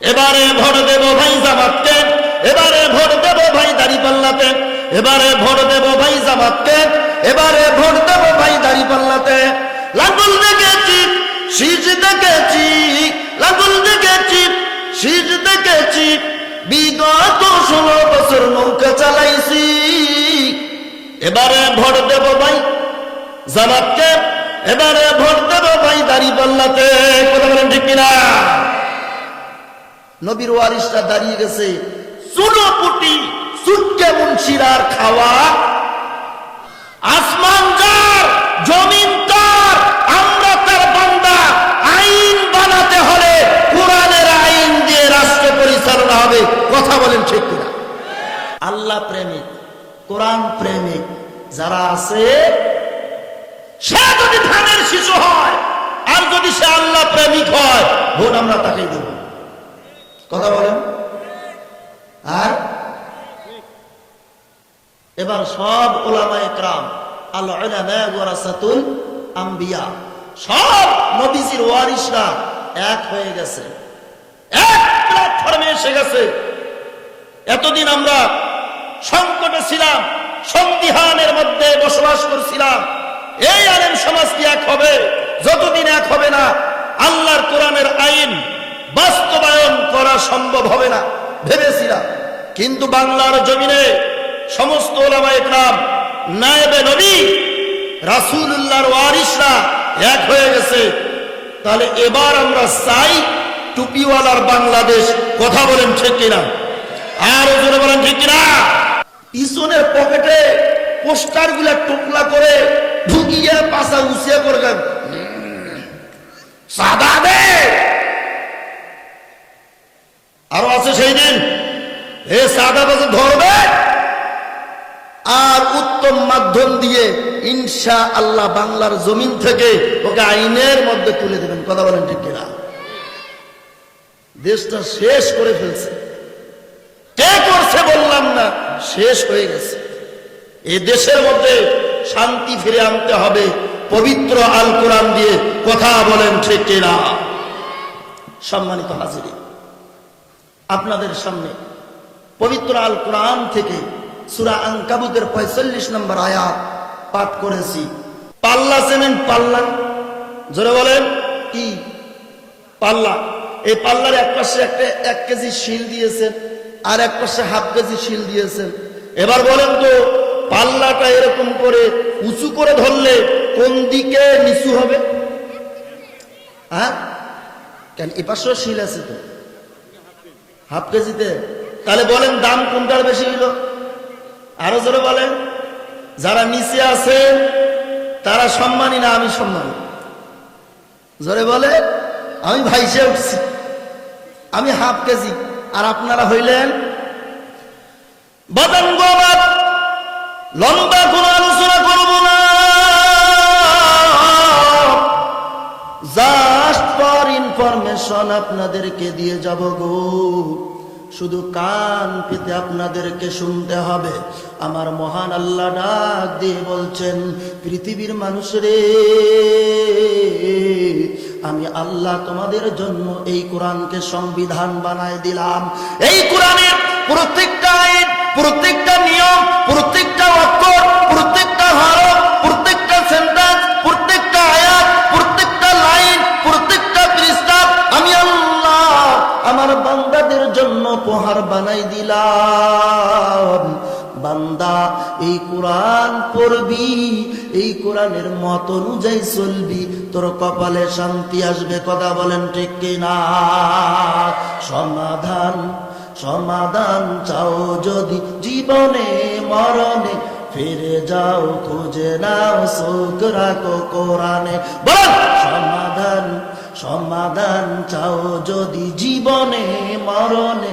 এবারে ভোট দেব ভাই জামাতকে, এবারে ভোট দেব ভাই দাড়িপাল্লাতে, এবারে ভোট দেব ভাই জামাতকে, এবারে ভোট দেব ভাই দাড়িপাল্লাতে। লাঙ্গুল দেখেছি শীষ দেখেছি, লাঙ্গুল দেখেছি শীষ দেখেছি। বিগত ষোলো বছর নৌকা চালাইছি। এবারে ভোট দেব ভাই জামাতকে, এবারে ভোট দেব ভাই দাড়িপাল্লাতে। কথা বলেন ঠিক কিনা? নবীর ওয়ারিসরা দাঁড়িয়ে গেছে। চুনোপুটি সুটকে মুন্সিরার খাওয়া। আসমান যার জমিন তার আমরা তার বান্দা। আইন বানাতে হলে কোরআনের আইন দিয়ে রাষ্ট্র পরিচালনা হবে। কথা বলেন ঠিক কিনা? আল্লাহ প্রেমিক কোরআন প্রেমিক যারা আছে সে যদি ধানের শিশু হয় আর যদি সে আল্লাহ প্রেমিক হয় ভোট আমরা তাকেই দেব। কথা বলেন। আর এবার সব ওলামা একরাম আল আম্বিয়া, সব নবীজির ওয়ারিসরা এক হয়ে গেছে। এক প্ল্যাটফর্মে এসে গেছে। এতদিন আমরা সংকটে ছিলাম, সন্দিহানের মধ্যে বসবাস করছিলাম। এই আলেম সমাজ কি এক হবে? যতদিন এক হবে না, আল্লাহর কোরআনের আইন বাস্তবায়ন করা সম্ভব হবে না, ভেবেছিলাম। কিন্তু বাংলার জমিনে সমস্ত এক হয়ে গেছে। তাহলে এবার আমরা চাই টুপিওয়ালার বাংলাদেশ কথা বলেন ঠিক কিনা? আর জোরে বলেন ঠিক কিনা? পিছনের পকেটে পোস্টারগুলা টুকলা করে ঢুকিয়ে পাশা উচিয়ে করবেন। সাদা দে! আরও আছে সেই দিন। এ সাদা বাজে ধরবে আর উত্তম মাধ্যম দিয়ে ইনশা আল্লাহ বাংলার জমিন থেকে ওকে আইনের মধ্যে তুলে দেবেন। কথা বলেন ঠিক কিনা? দেশটা শেষ করে ফেলছে। কে করছে বললাম না, শেষ হয়ে গেছে। এ দেশের মধ্যে শান্তি ফিরে আনতে হবে, পবিত্র আল কোরআন দিয়ে কথা বলেন ঠিক কিনা? সম্মানিত হাজিরি আপনাদের সামনে পবিত্র আল কোরআন থেকে সুরা আঙ্কাবুতের পঁয়তাল্লিশ নম্বর আয়াত পাঠ করেছি। পাল্লা চেনেন পাল্লা? জোরে বলেন, কি? পাল্লা। এই পাল্লার এক পাশে একটা এক কেজি শিল দিয়েছেন, আর এক পাশে হাফ কেজি শিল দিয়েছেন। এবার বলেন তো, পাল্লাটা এরকম করে উঁচু করে ধরলে কোন দিকে নিচু হবে? হ্যাঁ? কেন এ পাশেও শিল আছে তো? হাফ কেজিতে। তাহলে বলেন দাম কোনটার বেশি হইল? আরও জোরে বলেন। যারা নিচে আছে, তারা সম্মানী না আমি সম্মানী? জোরে বলে আমি ভাইসে উঠছি। আমি হাফ কেজি। আর আপনারা হইলেন বাদান গোবাদ লম্বা কোন ইনফরমেশন আপনাদেরকে দিয়ে যাব গো। শুধু কান পেতে আপনাদেরকে শুনতে হবে। আমার মহান আল্লাহ ডাক দিয়ে বলছেন, পৃথিবীর মানুষ রে, আমি আল্লাহ তোমাদের জন্য এই কোরআনকে সংবিধান বানায় দিলাম। এই কোরআনের প্রত্যেকটা আইন, প্রত্যেকটা নিয়ম, প্রত্যেকটা অক্ষর, প্রত্যেকটা হরফ উপহার বানাই দিলাম। বান্দা, এই কোরআন পড়বি, এই কোরআনের মত অনুযায়ী চলবি। তোর কপালে শান্তি আসবে, কথা বলেন ঠিক কিনা? সমাধান সমাধান চাও যদি জীবনে, মরণে। ফিরে যাও, খুঁজে নাও সুখ রাখো কোরআনে। সমাধান সমাধান চাও যদি জীবনে, মরণে।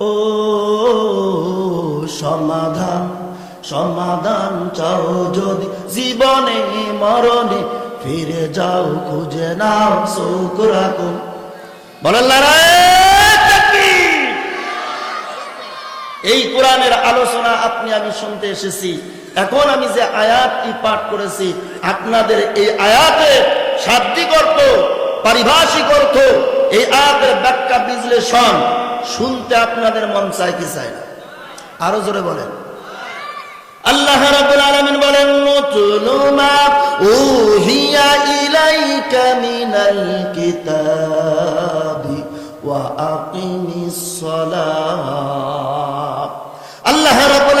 ও সমাধান সমাধান চাও যদি জীবনে, মরণে ফিরে যাও, খুঁজে নাও শোক রাখো। এই কোরআনের আলোচনা আপনি, আমি শুনতে এসেছি। এখন আমি যে আয়াতটি পাঠ করেছি, আপনাদের এই আয়াতের শাব্দিক অর্থ, পারিভাষিক অর্থ, এই আয়াতের ব্যাখ্যা, বিশ্লেষণ শুনতে আপনাদের মন চায় কি চায় না? আরও জোরে বলেন। আল্লাহ রাব্বুল আলামিন বলেন নুতুলু মা উহিয়া ইলাইকা মিনাল কিতাবি ওয়া আকিমিস সালাহ আল্লাহ রাব্বুল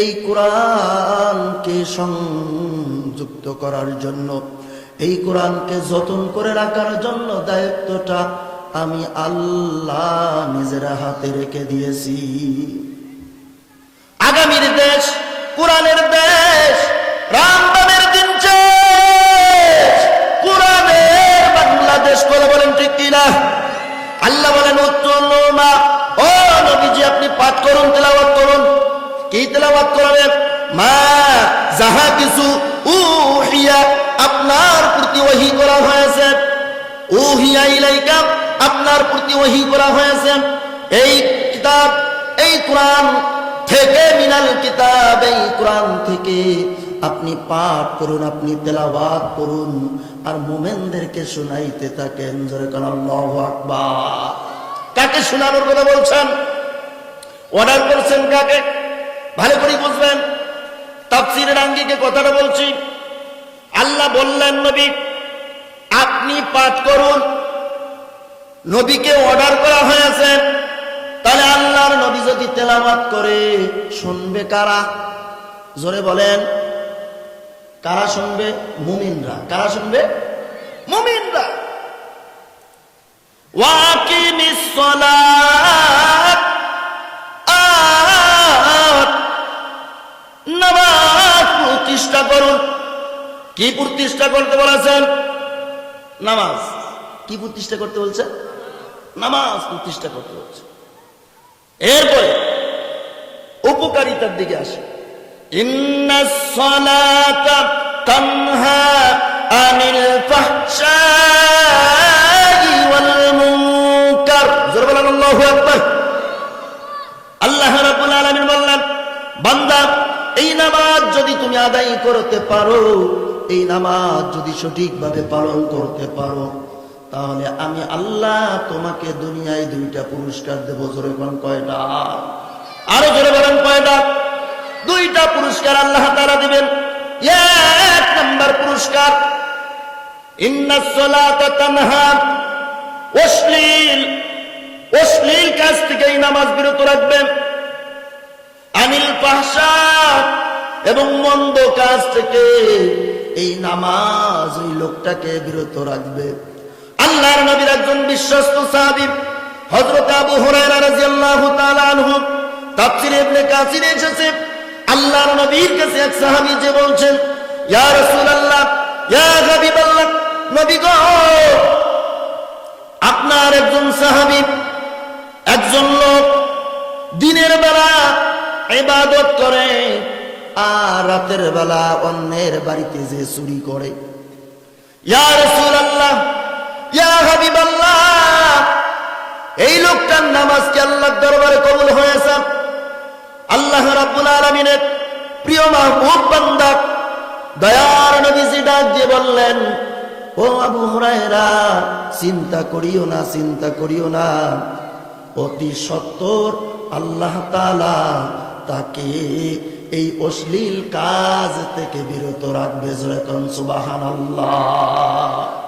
এই কোরআনকে সংযুক্ত করার জন্য, এই কোরআনকে যতন করে রাখার জন্য দায়িত্বটা আমি আল্লাহ নিজের হাতে রেখে দিয়েছি। আগামীর দেশ, কোরআনের দেশ রামবামের দিন শেষ। কোরআনের বাংলাদেশ করে বলেন ঠিক কিনা আল্লাহ বলেন উত্তমা ও নবীজি আপনি পাঠ করুন তেলাওয়াত করুন কি তেলাওয়াত করবেন। মা, যাহা কিছু উহিয়া আপনার প্রতি ওহী করা হয়েছে, উহিয়া ইলাইকা আপনার প্রতি ওহী করা হয়েছে, এই কিতাব, এই কোরআন থেকে, মিনাল কিতাব, এই কোরআন থেকে আপনি পাঠ করুন, আপনি তেলাওয়াত করুন, আর মোমেনদেরকে শোনাইতে থাকেন। জোরে আল্লাহু আকবার। কাকে শোনানোর কথা বলছেন? অর্ডার করছেন কাকে? ভালো করে বুঝবেন। তাফসিরের আঙ্গিকে কথাটা বলছি। আল্লাহ বললেন, নবী, আপনি পাঠ করুন। নবীকে অর্ডার করা হয়েছে। তাহলে আল্লাহর নবী যদি তেলামাত করে, শুনবে কারা? জোরে বলেন। কারা শুনবে? মুমিনরা। কারা শুনবে? মুমিনরা। ওয়াকিমিস সালাত। কি প্রতিষ্ঠা করতে বলেছেন? নামাজ। কি প্রতিষ্ঠা করতে বলছেন নামাজ প্রতিষ্ঠা করতে বলছে। এরপরে উপকারিতার দিকে আসে। আল্লাহু বান্দা, এই নামাজ যদি তুমি আদায় করতে পারো এই নামাজ যদি সঠিকভাবে পালন করতে পারো, তাহলে আমি আল্লাহ তোমাকে দুনিয়ায় দুইটা পুরস্কার দেব। জোরে কোন কয়টা? আরও জোরে বলেন কয়টা? দুইটা পুরস্কার আল্লাহ তারা দিবেন। এক নম্বর পুরস্কার এবং মন্দ কাজ থেকে এই নামাজ ওই লোকটাকে বিরত রাখবে। আল্লাহর নবীর একজন বিশ্বস্ত সাহাবী, হযরত আবু হুরায়রা রাদিয়াল্লাহু তাআলা আনহু, তাফসীরে ইবনে কাসিরে এসেছে। আল্লাহর নবীর কাছে এক সাহাবী যে বলছেন, ইয়া রাসূলুল্লাহ, ইয়া হাবিবাল্লাহ, নবী গো, আপনার একজন সাহাবী, একজন লোক দিনের বেলা ইবাদত করে আর রাতের বেলা অন্যের বাড়িতে যে চুরি করে। এই লোকটার নামাজ কি দরবারে কবুল হয়েছে? আল্লাহ রাব্বুল আলামিনের প্রিয় মাহবুব বান্দা, দয়ার নবীজি ডাক দিয়ে বললেন, ও আবু হুরায়রা, চিন্তা করিও না, চিন্তা করিও না। অতি সত্তর আল্লাহ তাআলা তাকে এই অশ্লীল কাজ থেকে বিরত রাখবে যেরকম সুবাহান আল্লাহ